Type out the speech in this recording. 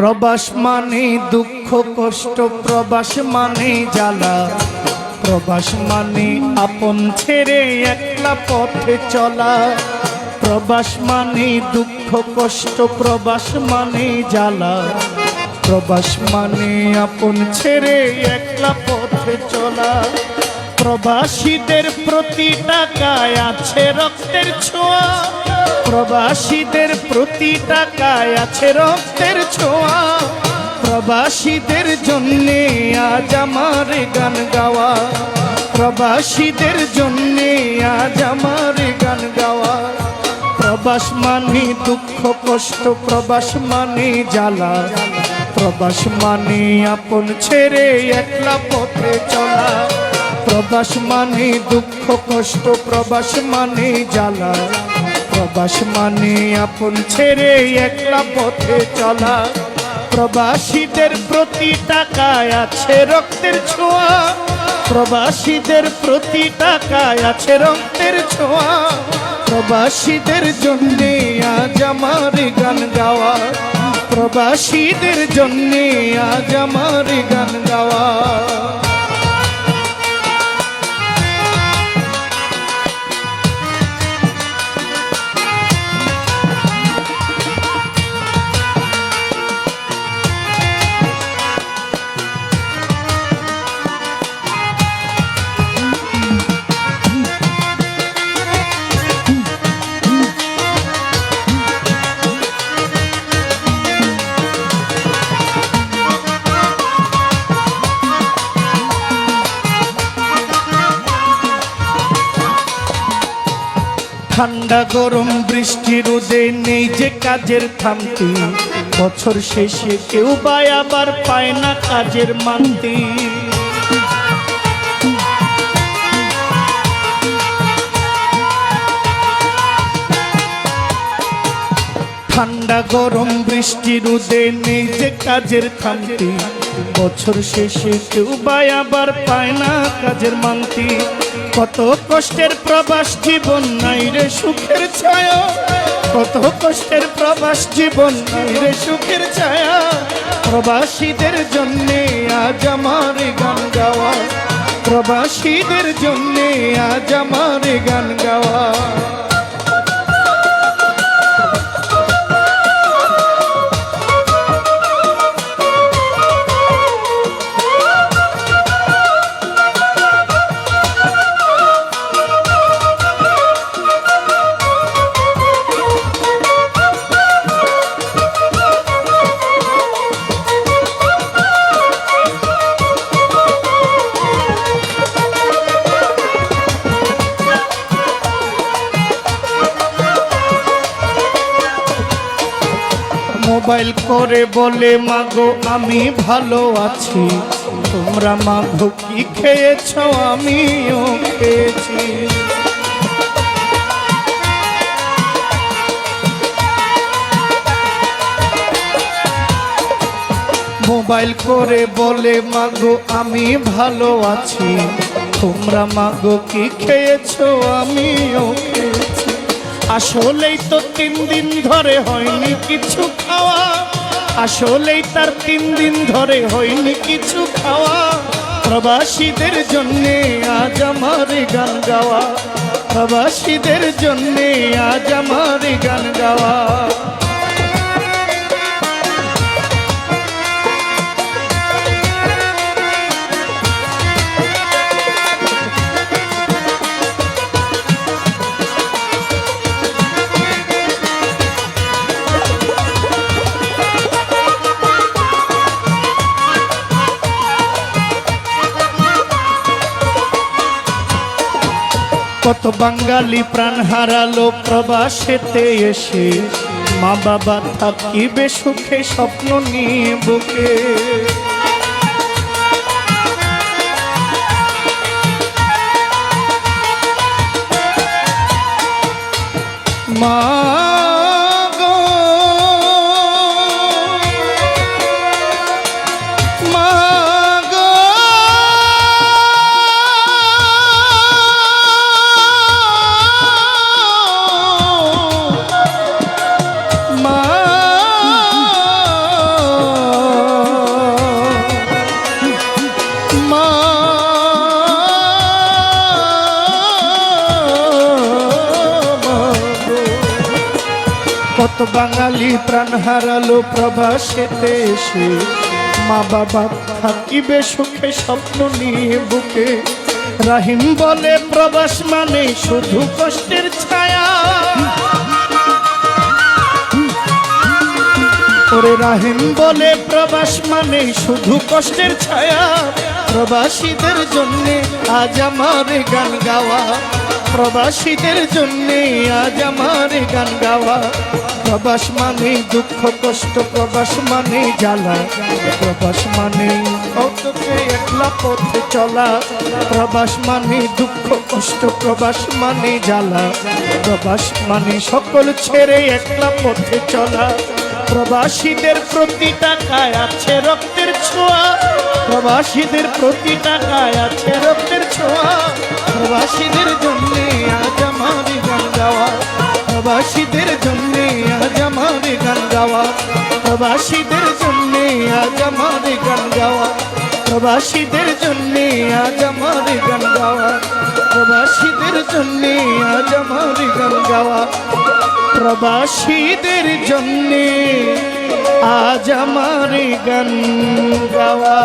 প্রবাস মানে দুঃখ, কষ্ট, প্রবাস মানে জ্বালা। প্রবাস মানে আপন ছেড়ে একলা পথে চলা। প্রবাস মানে দুঃখ, কষ্ট, প্রবাস মানে জ্বালা। প্রবাস মানে আপন ছেড়ে একলা পথে চলা। প্রবাসীদের প্রতি টাকায় আছে রক্তের ছোঁয়া। প্রবাসীদের প্রতি টাকায় আছে রক্তের ছোঁয়া। প্রবাসীদের জন্যে আজ আমার গান গাওয়া। প্রবাসীদের জন্যে আজ আমার গান গাওয়া। প্রবাস মানে দুঃখ, কষ্ট, প্রবাস মানে জ্বালা। প্রবাস মানে আপন ছেড়ে একলা পথে চলা। প্রবাস মানে দুঃখ, কষ্ট, প্রবাস মানে জ্বালা। প্রবাস মানে আপন ছেড়ে একলা পথে চলা। প্রবাসীদের প্রতি টাকায় আছে রক্তের ছোঁয়া। প্রবাসীদের প্রতি টাকায় আছে রক্তের ছোঁয়া। প্রবাসীদের জন্যে আজ আমার গান গাওয়া। প্রবাসীদের জন্যে আজ আমার গান গাওয়া। ঠান্ডা গরম বৃষ্টি রোদে নেই যে কাজের থামতি বছর শেষে কেউ বা আবার পায় না কাজের মান্তি। ঠান্ডা গরম বৃষ্টি রোদে নেই যে কাজের থামতি। বছর শেষে কেউ বা আবার পায় না কাজের মান্তি। কত কষ্টের প্রবাস জীবন নাই রে সুখের ছায়া। কত কষ্টের প্রবাস জীবন নাই রে সুখের ছায়া। প্রবাসীদের জন্যে আজ আমার গান গাওয়া। প্রবাসীদের জন্যে আজ আমার গান গাওয়া। মোবাইল করে বলে, মাগো, আমি ভালো আছি। তোমরা মাগো, কি খেয়েছ? আমিও খেয়েছি। মোবাইল করে বলে, মাগো, আমি ভালো আছি। তোমরা মাগো, কি খেয়েছ? আমিও খেয়েছি। আসলেই তো তিন দিন ধরে হয়নি কিছু খাওয়া। আসলেই তার তিন দিন ধরে হয়নি কিছু খাওয়া। প্রবাসীদের জন্যে আজ আমার গান গাওয়া। প্রবাসীদের জন্যে আজ আমার গান গাওয়া। কত বাঙালি প্রাণ হারালো প্রবাসেতে এসে। মা বাবা থাকিবে সুখে স্বপ্ন নিয়ে বুকে। মা বাঙালি প্রাণ হারালো প্রবাসেতে এসে মা বাবা থাকিবে সুখে স্বপ্ন নিয়ে বুকে। রাহিম বলে, প্রবাস মানে শুধু কষ্টের ছায়া। ওরে রাহিম বলে, প্রবাস মানে শুধু কষ্টের ছায়া। প্রবাসীদের জন্য আজ আমার গান গাওয়া। প্রবাসীদের জন্য আজ আমার গান গাওয়া। প্রবাস মানে দুঃখ, কষ্ট, প্রবাস মানে জ্বালা। প্রবাস মানে অন্তকে একলা পথে চলা। প্রবাস মানে দুঃখ, কষ্ট, প্রবাস মানে জ্বালা। প্রবাস মানে সকল ছেড়ে একলা পথে চলা। প্রবাসীদের প্রতি টাকায় আছে রক্তের ছোঁয়া। প্রবাসীদের প্রতি টাকায় আছে রক্তের ছোঁয়া। প্রবাসীদের জন্য আজ আমার গান গাওয়া প্রবাসীদের জন্য আজ আমার গান গাওয়া। প্রবাসীদের জন্য আজ আমার গান গাওয়া। প্রবাসীদের জন্য আজ আমার গান গাওয়া। প্রবাসীদের জন্য আজ আমার গান গাওয়া। প্রবাসীদের জন্য আজ আমার গান গাওয়া।